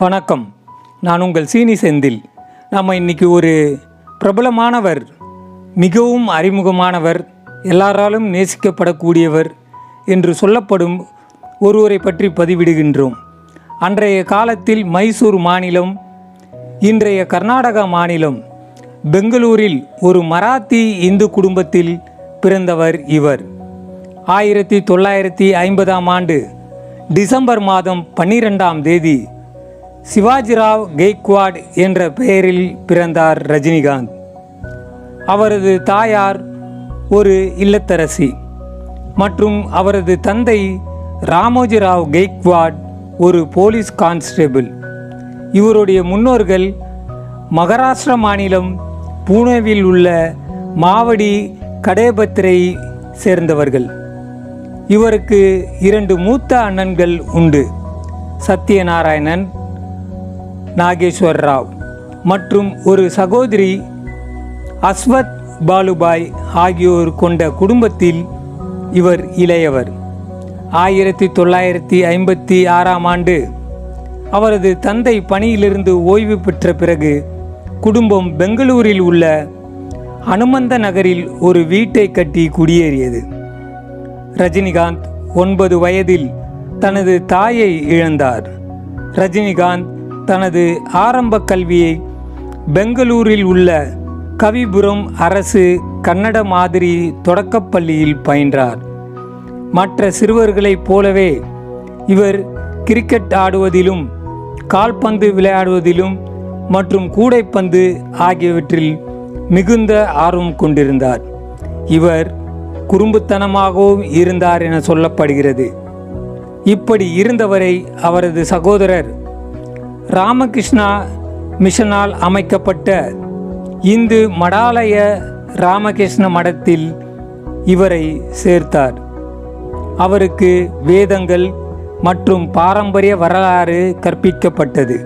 வணக்கம். நான் உங்கள் சீனி செந்தில். நம்ம இன்னைக்கு ஒரு பிரபலமானவர் மிகவும் அறிமுகமானவர் எல்லாராலும் நேசிக்கப்படக்கூடியவர் என்று சொல்லப்படும் ஒருவரை பற்றி பதிவிடுகின்றோம். அன்றைய காலத்தில் மைசூர் மாநிலம் இன்றைய கர்நாடகா மாநிலம் பெங்களூரில் ஒரு மராத்தி இந்து குடும்பத்தில் பிறந்தவர் இவர். ஆயிரத்தி தொள்ளாயிரத்தி ஐம்பதாம் ஆண்டு டிசம்பர் மாதம் பன்னிரெண்டாம் தேதி சிவாஜிராவ் கெய்க்வாட் என்ற பெயரில் பிறந்தார் ரஜினிகாந்த். அவரது தாயார் ஒரு இல்லத்தரசி மற்றும் அவரது தந்தை ராமோஜிராவ் கெய்க்வாட் ஒரு போலீஸ் கான்ஸ்டேபிள். இவருடைய முன்னோர்கள் மகாராஷ்டிர மாநிலம் பூனேவில் உள்ள மாவடி கடேபத்திரை சேர்ந்தவர்கள். இவருக்கு இரண்டு மூத்த அண்ணன்கள் உண்டு. சத்யநாராயணன் நாகேஸ்வர் ராவ் மற்றும் ஒரு சகோதரி அஸ்வத் பாலுபாய் ஆகியோர் கொண்ட குடும்பத்தில் இவர் இளையவர். ஆயிரத்தி தொள்ளாயிரத்தி ஐம்பத்தி ஆறாம் ஆண்டு அவரது தந்தை பணியிலிருந்து ஓய்வு பெற்ற பிறகு குடும்பம் பெங்களூரில் உள்ள அனுமந்த நகரில் ஒரு வீட்டை கட்டி குடியேறியது. ரஜினிகாந்த் ஒன்பது வயதில் தனது தாயை இழந்தார். ரஜினிகாந்த் தனது ஆரம்ப கல்வியை பெங்களூரில் உள்ள கவிபுரம் அரசு கன்னட மாதிரி தொடக்கப்பள்ளியில் பயின்றார். மற்ற சிறுவர்களைப் போலவே இவர் கிரிக்கெட் ஆடுவதிலும் கால்பந்து விளையாடுவதிலும் மற்றும் கூடைப்பந்து ஆகியவற்றில் மிகுந்த ஆர்வம் கொண்டிருந்தார். இவர் குறும்புத்தனமாகவும் இருந்தார் என சொல்லப்படுகிறது. இப்படி இருந்தவரை அவரது சகோதரர் ராமகிருஷ்ணா மிஷனால் அமைக்கப்பட்ட இந்து மடாலய ராமகிருஷ்ண மடத்தில் இவரை சேர்த்தார். அவருக்கு வேதங்கள் மற்றும் பாரம்பரிய வரலாறு கற்பிக்கப்பட்டது.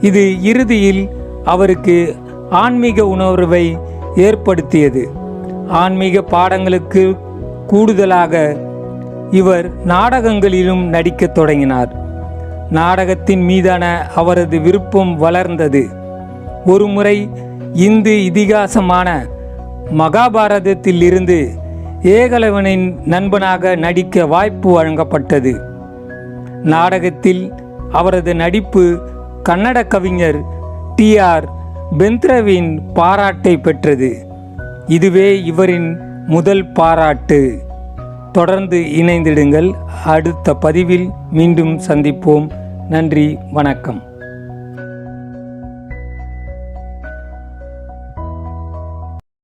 இது இறுதியில் அவருக்கு ஆன்மீக உணர்வை ஏற்படுத்தியது. ஆன்மீக பாடங்களுக்கு கூடுதலாக இவர் நாடகங்களிலும் நடிக்கத் தொடங்கினார். நாடகத்தின் மீதான அவரது விருப்பம் வளர்ந்தது. ஒருமுறை இந்து இதிகாசமான மகாபாரதத்தில் இருந்து ஏகலவனின் நண்பனாக நடிக்க வாய்ப்பு வழங்கப்பட்டது. நாடகத்தில் அவரது நடிப்பு கன்னட கவிஞர் டி. ஆர். பெந்த்ரவின் பாராட்டை பெற்றது. இதுவே இவரின் முதல் பாராட்டு. தொடர்ந்து இணைந்திடுங்கள். அடுத்த பதிவில் மீண்டும் சந்திப்போம். நன்றி வணக்கம்.